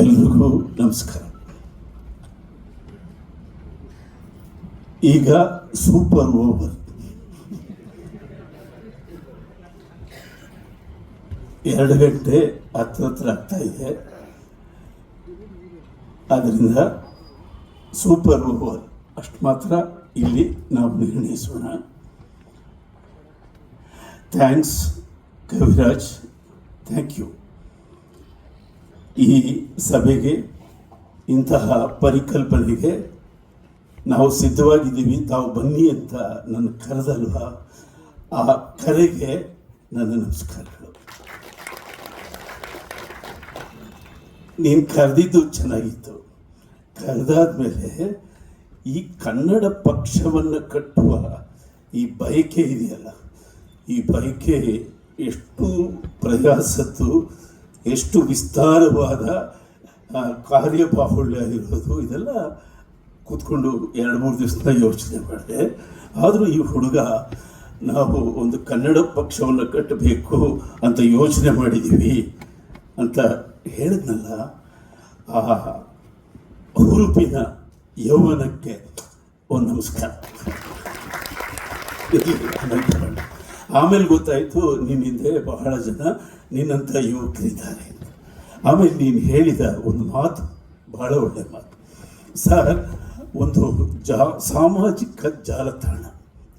ಎಲ್ರಿಗೂ ನಮಸ್ಕಾರ. ಈಗ ಸೂಪರ್ ಓವರ್ ಎರಡು ಗಂಟೆ ಹತ್ರ ಹತ್ರ ಆಗ್ತಾ ಇದೆ. ಆದ್ದರಿಂದ ಸೂಪರ್ ಓವರ್ ಅಷ್ಟು ಮಾತ್ರ ಇಲ್ಲಿ ನಾವು ನಿರ್ಣಯಿಸೋಣ. ಥ್ಯಾಂಕ್ಸ್ ಕವಿರಾಜ್. Thank you. ಈ ಸಭೆಗೆ, ಇಂತಹ ಪರಿಕಲ್ಪನೆಗೆ ನಾವು ಸಿದ್ಧವಾಗಿದ್ದೀವಿ. ತಾವು ಬನ್ನಿ ಅಂತ ನನ್ನ ಕರೆದಲ್ವ? ಆ ಕರೆಗೆ ನನ್ನ ನಮಸ್ಕಾರಗಳು. ನೀನು ಕರೆದಿದ್ದು ಚೆನ್ನಾಗಿತ್ತು. ಕರೆದಾದ್ಮೇಲೆ ಈ ಕನ್ನಡ ಪಕ್ಷವನ್ನು ಕಟ್ಟುವ ಈ ಬಯಕೆ ಇದೆಯಲ್ಲ, ಈ ಬಯಕೆ ಎಷ್ಟು ಪ್ರಯಾಸದ್ದು, ಎಷ್ಟು ವಿಸ್ತಾರವಾದ ಕಾರ್ಯ ಕಾರ್ಯಬಾಹುಳ್ಯ ಇರೋದು ಇದೆಲ್ಲ ಕೂತ್ಕೊಂಡು ಎರಡು ಮೂರು ದಿವಸದ ಯೋಚನೆ ಮಾಡಿದೆ. ಆದರೂ ಈ ಹುಡುಗ, ನಾವು ಒಂದು ಕನ್ನಡ ಪಕ್ಷವನ್ನು ಕಟ್ಟಬೇಕು ಅಂತ ಯೋಚನೆ ಮಾಡಿದ್ದೀವಿ ಅಂತ ಹೇಳಿದ್ನಲ್ಲ, ಆ ಹುರುಪಿನ ಯೌವನಕ್ಕೆ ಒಂದು ನಮಸ್ಕಾರ. ಆಮೇಲೆ ಗೊತ್ತಾಯಿತು, ನಿನ್ನ ಹಿಂದೆ ಬಹಳ ಜನ ನಿನ್ನಂಥ ಯುವಕರಿದ್ದಾರೆ. ಆಮೇಲೆ ನೀನು ಹೇಳಿದ ಒಂದು ಮಾತು ಬಹಳ ಒಳ್ಳೆ ಮಾತು. ಸರ್, ಒಂದು ಜಾ, ಸಾಮಾಜಿಕ ಜಾಲತಾಣ.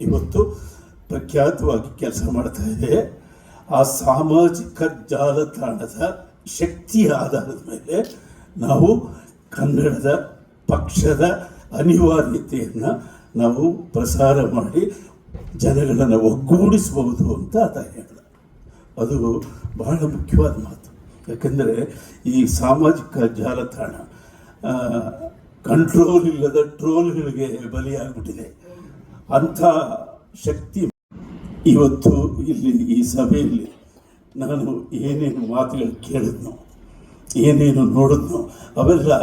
ಇವತ್ತು ಪ್ರಖ್ಯಾತವಾಗಿ ಕೆಲಸ ಮಾಡ್ತಾ ಇದೆ. ಆ ಸಾಮಾಜಿಕ ಜಾಲತಾಣದ ಶಕ್ತಿಯ ಆಧಾರದ ಮೇಲೆ ನಾವು ಕನ್ನಡದ ಪಕ್ಷದ ಅನಿವಾರ್ಯತೆಯನ್ನು ನಾವು ಪ್ರಸಾರ ಮಾಡಿ ಜನಗಳನ್ನು ಒಗ್ಗೂಡಿಸಬಹುದು ಅಂತ ಆತ ಹೇಳ ಅದು ಬಹಳ ಮುಖ್ಯವಾದ ಮಾತು. ಯಾಕೆಂದರೆ ಈ ಸಾಮಾಜಿಕ ಜಾಲತಾಣ ಕಂಟ್ರೋಲ್ ಇಲ್ಲದ ಟ್ರೋಲ್ಗಳಿಗೆ ಬಲಿಯಾಗ್ಬಿಟ್ಟಿದೆ. ಅಂಥ ಶಕ್ತಿ ಇವತ್ತು ಇಲ್ಲಿ ಈ ಸಭೆಯಲ್ಲಿ ನಾನು ಏನೇನು ಮಾತುಗಳು ಕೇಳಿದ್ನೋ ಏನೇನು ನೋಡಿದ್ನೋ ಅವೆಲ್ಲ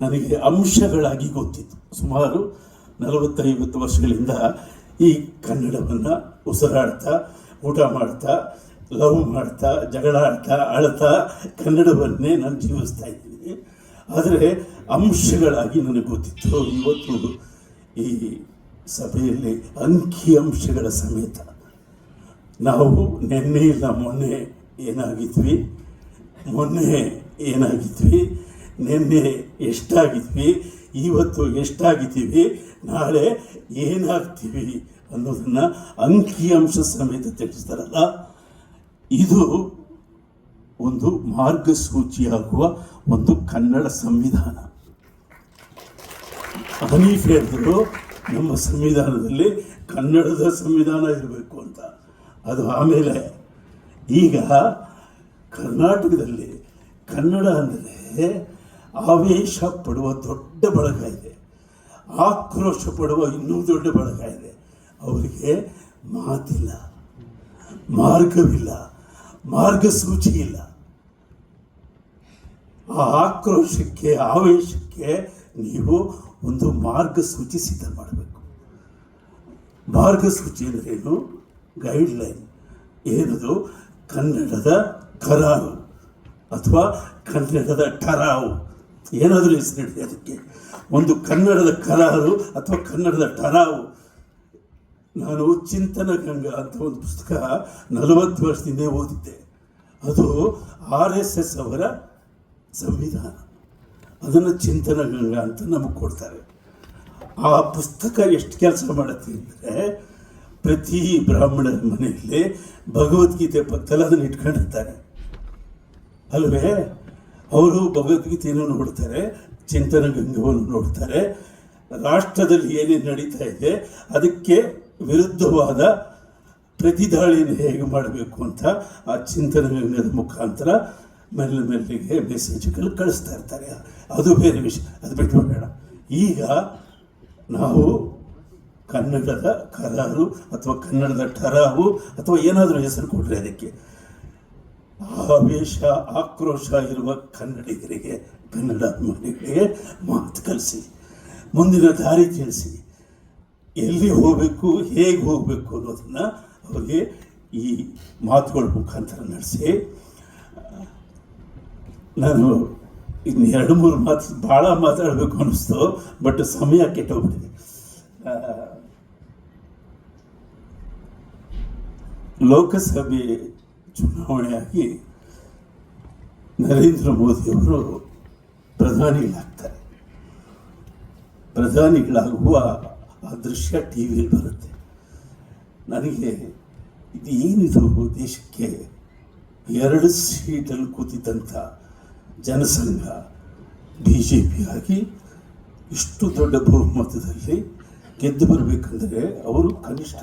ನನಗೆ ಅಂಶಗಳಾಗಿ ಗೊತ್ತಿತ್ತು. ಸುಮಾರು ನಲವತ್ತೈವತ್ತು ವರ್ಷಗಳಿಂದ ಈ ಕನ್ನಡವನ್ನು ಉಸಿರಾಡ್ತಾ, ಊಟ ಮಾಡ್ತಾ, ಲವ್ ಮಾಡ್ತಾ, ಜಗಳ ಆಡ್ತಾ ಅಳ್ತಾ ಕನ್ನಡವನ್ನೇ ನಾನು ಜೀವಿಸ್ತಾ ಇದ್ದೀನಿ. ಆದರೆ ಅಂಶಗಳಾಗಿ ನನಗೆ ಗೊತ್ತಿತ್ತು. ಇವತ್ತು ಈ ಸಭೆಯಲ್ಲಿ ಅಂಕಿ ಅಂಶಗಳ ಸಮೇತ ನಾವು ನಿನ್ನೆ ಇಲ್ಲ ಮೊನ್ನೆ ಏನಾಗಿದ್ವಿ? ಮೊನ್ನೆ ಏನಾಗಿದ್ವಿ? ನಿನ್ನೆ ಎಷ್ಟಾಗಿದ್ವಿ? ಇವತ್ತು ಎಷ್ಟಾಗಿದ್ದೀವಿ? ನಾಳೆ ಏನಾಗ್ತೀವಿ ಅನ್ನೋದನ್ನು ಅಂಕಿಅಂಶ ಸಮೇತ ತಿಳಿಸ್ತಾರಲ್ಲ. ಇದು ಒಂದು ಮಾರ್ಗಸೂಚಿಯಾಗುವ ಒಂದು ಕನ್ನಡ ಸಂವಿಧಾನ. ಹನೀಫ್ ಹೇಳಿದ್ರು, ನಮ್ಮ ಸಂವಿಧಾನದಲ್ಲಿ ಕನ್ನಡದ ಸಂವಿಧಾನ ಇರಬೇಕು ಅಂತ. ಅದು ಆಮೇಲೆ ಈಗ ಕರ್ನಾಟಕದಲ್ಲಿ ಕನ್ನಡ ಅಂದರೆ ಆವೇಶ ಪಡುವ ದೊಡ್ಡ ಬಳಗ ಇದೆ. ಆಕ್ರೋಶ ಪಡುವ ಇನ್ನೂ ದೊಡ್ಡ ಬಳಗ ಇದೆ. ಅವರಿಗೆ ಮಾತಿಲ್ಲ, ಮಾರ್ಗವಿಲ್ಲ ಮಾರ್ಗಸೂಚಿ ಇಲ್ಲ ಆ ಆಕ್ರೋಶಕ್ಕೆ, ಆವೇಶಕ್ಕೆ ನೀವು ಒಂದು ಮಾರ್ಗಸೂಚಿ ಸಿದ್ಧ ಮಾಡಬೇಕು. ಮಾರ್ಗಸೂಚಿ ಅಂದ್ರೇನು ಗೈಡ್ಲೈನ್. ಏನದು? ಕನ್ನಡದ ಕರಾರು. ಅಥವಾ ಕನ್ನಡದ ಟರಾವು, ಏನಾದರೂ ಹೆಸರಿಡಿ ಅದಕ್ಕೆ. ಒಂದು ಕನ್ನಡದ ಕರಾರು ಅಥವಾ ಕನ್ನಡದ ಟರಾವು. ನಾನು ಚಿಂತನ ಗಂಗಾ ಅಂತ ಒಂದು ಪುಸ್ತಕ ನಲವತ್ತು ವರ್ಷದಿಂದ ಓದಿದ್ದೆ. ಅದು ಆರ್ ಎಸ್ ಎಸ್ ಅವರ ಸಂವಿಧಾನ. ಅದನ್ನು ಚಿಂತನ ಗಂಗಾ ಅಂತ ನಮಗೆ ಕೊಡ್ತಾರೆ. ಆ ಪುಸ್ತಕ ಎಷ್ಟು ಕೆಲಸ ಮಾಡುತ್ತೆ ಅಂದರೆ ಪ್ರತಿ ಬ್ರಾಹ್ಮಣರ ಮನೆಯಲ್ಲಿ ಭಗವದ್ಗೀತೆ ಪಕ್ಕದಲ್ಲಿ ಅದನ್ನು ಇಟ್ಕೊಂಡಿರ್ತಾರೆ. ಅಲ್ವೇ ಅವರು ಭಗವದ್ಗೀತೆಯನ್ನು ನೋಡ್ತಾರೆ, ಚಿಂತನ ಗಂಗವನ್ನು ನೋಡ್ತಾರೆ. ರಾಷ್ಟ್ರದಲ್ಲಿ ಏನೇನು ನಡೀತಾ ಇದೆ, ಅದಕ್ಕೆ ವಿರುದ್ಧವಾದ ಪ್ರತಿದಾಳಿಯನ್ನು ಹೇಗೆ ಮಾಡಬೇಕು ಅಂತ ಆ ಚಿಂತನ ಗಂಗದ ಮುಖಾಂತರ ಮೆಲ್ಲ ಮೆಲ್ಲಿಗೆ ಮೆಸೇಜ್ಗಳು ಕಳಿಸ್ತಾ ಇರ್ತಾರೆ. ಅದು ಬೇರೆ ವಿಷಯ, ಅದು ಬಿಟ್ಟು ಬೇಡ ಈಗ ನಾವು ಕನ್ನಡದ ಕರಾರು ಅಥವಾ ಕನ್ನಡದ ಠರಾವು ಅಥವಾ ಏನಾದರೂ ಹೆಸರು ಕೊಡ್ರಿ ಅದಕ್ಕೆ. ಆವೇಶ, ಆಕ್ರೋಶ ಇರುವ ಕನ್ನಡಿಗರಿಗೆ, ಕನ್ನಡ ಅಭಿಮಾನಿಗಳಿಗೆ ಮಾತು ಕಲಿಸಿ, ಮುಂದಿನ ದಾರಿ ತಿಳಿಸಿ. ಎಲ್ಲಿ ಹೋಗಬೇಕು, ಹೇಗೆ ಹೋಗಬೇಕು ಅನ್ನೋದನ್ನು ಅವರಿಗೆ ಈ ಮಾತುಗಳ ಮುಖಾಂತರ ನಡೆಸಿ. ನಾನು ಇನ್ನು ಎರಡು, ಮೂರು ಮಾತು ಭಾಳ ಮಾತಾಡಬೇಕು ಅನ್ನಿಸ್ತು, ಬಟ್ ಸಮಯ ಕೆಟ್ಟೋಗ್ಬಿಟ್ಟಿದೆ. ಲೋಕಸಭೆ ಚುನಾವಣೆಯಾಗಿ ನರೇಂದ್ರ ಮೋದಿಯವರು ಪ್ರಧಾನಿಗಳಾಗ್ತಾರೆ. ಪ್ರಧಾನಿಗಳಾಗುವ ಆ ದೃಶ್ಯ ಟಿ ವಿಯಲ್ಲಿ ಬರುತ್ತೆ. ನನಗೆ ಇದು ಏನಿದು ದೇಶಕ್ಕೆ ಎರಡು ಸೀಟಲ್ಲಿ ಕೂತಿದ್ದಂಥ ಜನಸಂಘ ಬಿ ಜೆ ಪಿ ಆಗಿ ಇಷ್ಟು ದೊಡ್ಡ ಬಹುಮತದಲ್ಲಿ ಗೆದ್ದು ಬರಬೇಕಂದ್ರೆ ಅವರು ಕನಿಷ್ಠ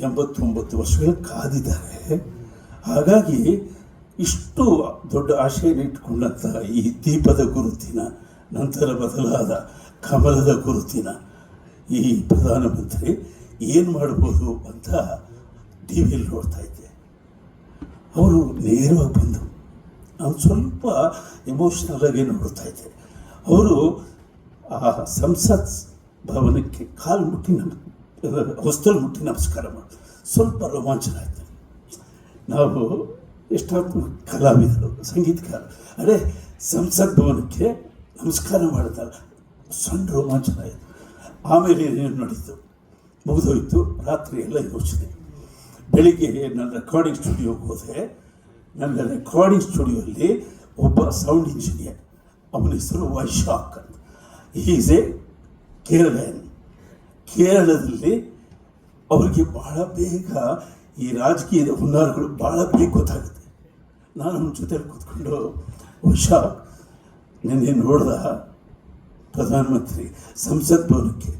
ಎಂಬತ್ತೊಂಬತ್ತು ವರ್ಷಗಳ ಕಾದಿದ್ದಾರೆ. ಹಾಗಾಗಿ ಇಷ್ಟು ದೊಡ್ಡ ಆಶೆಯನ್ನು ಈ ದೀಪದ ಗುರುತಿನ, ನಂತರ ಬದಲಾದ ಕಮಲದ ಗುರುತಿನ ಈ ಪ್ರಧಾನಮಂತ್ರಿ ಏನು ಮಾಡ್ಬೋದು ಅಂತ ಟಿ ವಿಯಲ್ಲಿ ನೋಡ್ತಾ ಇದ್ದೆ. ಅವರು ನೇರವಾಗಿ ಬಂದು ನಾನು ಸ್ವಲ್ಪ ಎಮೋಷ್ನಲ್ ಆಗಿ ನೋಡ್ತಾ ಇದ್ದೆ. ಅವರು ಆ ಸಂಸತ್ ಭವನಕ್ಕೆ ಕಾಲು ಮುಟ್ಟಿ ನಮ್ ಹೊಸ್ತಲು ಮುಟ್ಟಿ ನಮಸ್ಕಾರ ಮಾಡಿ. ಸ್ವಲ್ಪ ರೋಮಾಂಚನ ಆಯಿತು. ನಾವು ಎಷ್ಟೊತ್ತು ಕಲಾವಿದರು ಸಂಗೀತಕಾರ ಅದೇ ಸಂಸತ್ ಭವನಕ್ಕೆ ನಮಸ್ಕಾರ ಮಾಡ್ತಾರೆ. ಸಣ್ಣ ರೋಮಾಂಚನ ಆಯಿತು. ಆಮೇಲೆ ಏನೇನು ನಡೀತು? ಮುಗಿದೋಯ್ತು. ರಾತ್ರಿ ಎಲ್ಲ ಯೋಚನೆ. ಬೆಳಿಗ್ಗೆ ನನ್ನ ರೆಕಾರ್ಡಿಂಗ್ ಸ್ಟುಡಿಯೋಗೆ ಹೋದೆ. ನನ್ನ ರೆಕಾರ್ಡಿಂಗ್ ಸ್ಟುಡಿಯೋಲ್ಲಿ ಒಬ್ಬ ಸೌಂಡ್ ಇಂಜಿನಿಯರ್ ಅವನ ಹೆಸರು ವೈಶಾಖ್ ಅಂತ. ಈಸ್ ಎ ಕೇರಳ ಕೇರಳದಲ್ಲಿ ಅವರಿಗೆ ಬಹಳ ಬೇಗ ಈ ರಾಜಕೀಯದ ಹುನ್ನಾರಗಳು ಭಾಳ ಬೇಗ ಗೊತ್ತಾಗುತ್ತೆ. ನಾನು ಅವನ ಜೊತೆಲಿ ಕೂತ್ಕೊಂಡು ವೈಶಾಖ್ ನಿನ್ನೆ ನೋಡ್ದ ಪ್ರಧಾನಮಂತ್ರಿ ಸಂಸತ್ ಭವನಕ್ಕೆ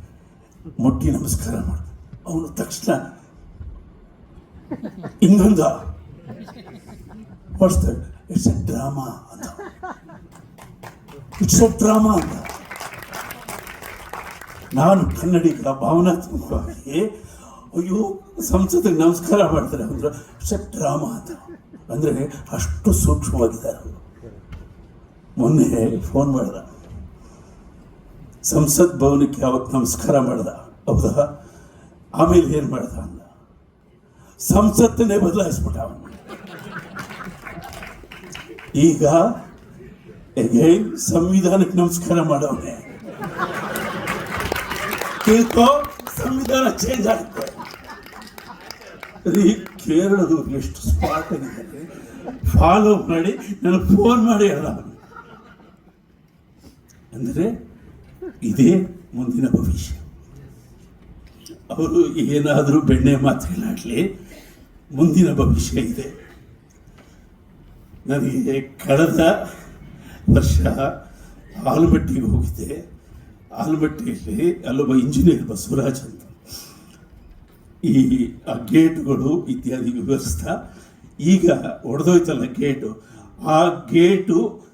ಮುಟ್ಟಿ ನಮಸ್ಕಾರ ಮಾಡಿದ. ಅವನು ತಕ್ಷಣ ಇನ್ನೊಂದ ದಟ್ ಇಟ್ಸ್ ಎ ಡ್ರಾಮಾ ಅಂತ. ಇಟ್ಸ್ ಎ ಡ್ರಾಮಾ ಅಂತ. ನಾನು ಕನ್ನಡಿಗರ ಭಾವನಾತ್ಮಕವಾಗಿ ಅಯ್ಯೋ ಸಂಸತ್ತಿಗೆ ನಮಸ್ಕಾರ ಮಾಡ್ತಾರೆ. ಅಂದ್ರೆ ಸೆಟ್ ಡ್ರಾಮಾ ಅಂತ. ಅಂದರೆ ಅಷ್ಟು ಸೂಕ್ಷ್ಮವಾಗಿದ್ದಾರೆ. ಅವರು ಮೊನ್ನೆ ಫೋನ್ ಮಾಡ್ದ. ಸಂಸತ್ ಭವನಕ್ಕೆ ಯಾವತ್ತು ನಮಸ್ಕಾರ ಮಾಡ್ದ? ಹೌದಾ? ಆಮೇಲೆ ಏನು ಮಾಡ್ದ ಅಂದ? ಸಂಸತ್ತನ್ನೇ ಬದಲಾಯಿಸ್ಬಿಟ್ಟ ಅವನು. ಈಗ ಎಗೈನ್ ಸಂವಿಧಾನಕ್ಕೆ ನಮಸ್ಕಾರ ಮಾಡವನೆ. ತಿಳ್ಕೊ, ಸಂವಿಧಾನ ಚೇಂಜ್ ಆಗುತ್ತೆ. ರೀ ಕೇರಳದ ಎಷ್ಟು ಸ್ಪಾಟ್ ಆಗಿದ್ದಾರೆ. ಫಾಲೋ ಮಾಡಿ, ನನಗೆ ಫೋನ್ ಮಾಡಿ ಅಲ್ಲ. ಅಂದರೆ ಇದೇ ಮುಂದಿನ ಭವಿಷ್ಯ. ಅವರು ಏನಾದರೂ ಬೆಣ್ಣೆ ಮಾತುಗಳಾಡಲಿ ಮುಂದಿನ ಭವಿಷ್ಯ ಇದೆ. ನನಗೆ ಕಳೆದ ವರ್ಷ ಆಲಮಟ್ಟಿಗೆ ಹೋಗಿದ್ದೆ. ಆಲಮಟ್ಟಿಯಲ್ಲಿ ಅಲ್ಲೊಬ್ಬ ಇಂಜಿನಿಯರ್ ಬಸವರಾಜ್ ಈ, ಆ ಗೇಟ್ಗಳು ಇತ್ಯಾದಿ ವ್ಯವಸ್ಥೆ ಈಗ ಒಡೆದೋಯ್ತಲ್ಲ ಗೇಟು. ಆ ಗೇಟು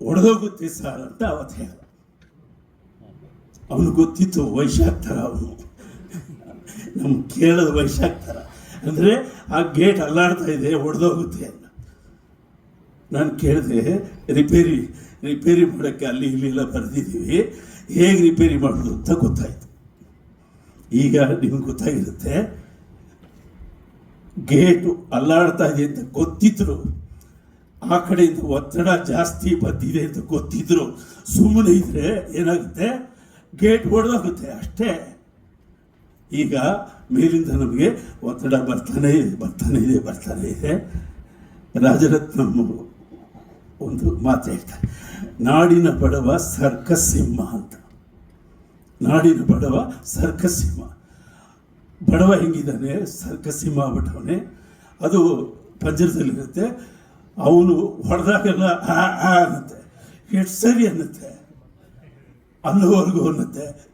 ಒಡೆದೋಗುತ್ತೆ ಸರ್ ಅಂತ ಅವತ್ತು ಹೇಳ. ಅವನು ಗೊತ್ತಿತ್ತು ವೈಶಾಖ್ ಥರ ಅವನು. ನಮ್ಮ ಕೇಳಿದ ವೈಶಾಖ್ ಥರ ಅಂದರೆ ಆ ಗೇಟ್ ಅಲ್ಲಾಡ್ತಾ ಇದೆ, ಒಡೆದೋಗುತ್ತೆ ಅಂತ. ನಾನು ಕೇಳಿದೆ, ರಿಪೇರಿ ರಿಪೇರಿ ಮಾಡೋಕ್ಕೆ ಅಲ್ಲಿ ಇಲ್ಲಿ ಎಲ್ಲ ಬರೆದಿದ್ದೀವಿ. ಹೇಗೆ ರಿಪೇರಿ ಮಾಡೋದು? ಅಂತ ಗೊತ್ತಾಯಿತು. ಈಗ ನಿಮ್ಗೆ ಗೊತ್ತಾಗಿರುತ್ತೆ. ಗೇಟು ಅಲ್ಲಾಡ್ತಾ ಇದೆ ಅಂತ ಗೊತ್ತಿದ್ರು. ಆ ಕಡೆಯಿಂದ ಒತ್ತಡ ಜಾಸ್ತಿ ಬಂದಿದೆ ಅಂತ ಗೊತ್ತಿದ್ರು. ಸುಮ್ಮನೆ ಇದ್ರೆ ಏನಾಗುತ್ತೆ? ಗೇಟ್ ಹೊಡೆದೋಗುತ್ತೆ ಅಷ್ಟೇ. ಈಗ ಮೇಲಿಂದ ನಮಗೆ ಒತ್ತಡ ಬರ್ತಾನೆ ಇದೆ ಬರ್ತಾನೆ ಇದೆ ಬರ್ತಾನೆ ಇದೆ. ರಾಜರತ್ನಮ್ಮ ಒಂದು ಮಾತು ಹೇಳ್ತಾರೆ. ನಾಡಿನ ಬಡವ ಸರ್ಕಸ್ ಸಿಂಹ ಅಂತ. ನಾಡಿನ ಬಡವ ಸರ್ಕಸಿಂಹ ಬಡವ ಹೆಂಗಿದ್ದಾನೆ? ಸರ್ಕಸಿಂಹ ಬಡವನೆ ಅದು ಪಂಜರದಲ್ಲಿರುತ್ತೆ. ಅವನು ಹೊಡೆದಾಗೆಲ್ಲ ಆ ಅನ್ನತ್ತೆ. ಎಷ್ಟು ಸರಿ ಅನ್ನತ್ತೆ. ಅಲ್ಲಿವರೆಗೂ ಅನ್ನತ್ತೆ.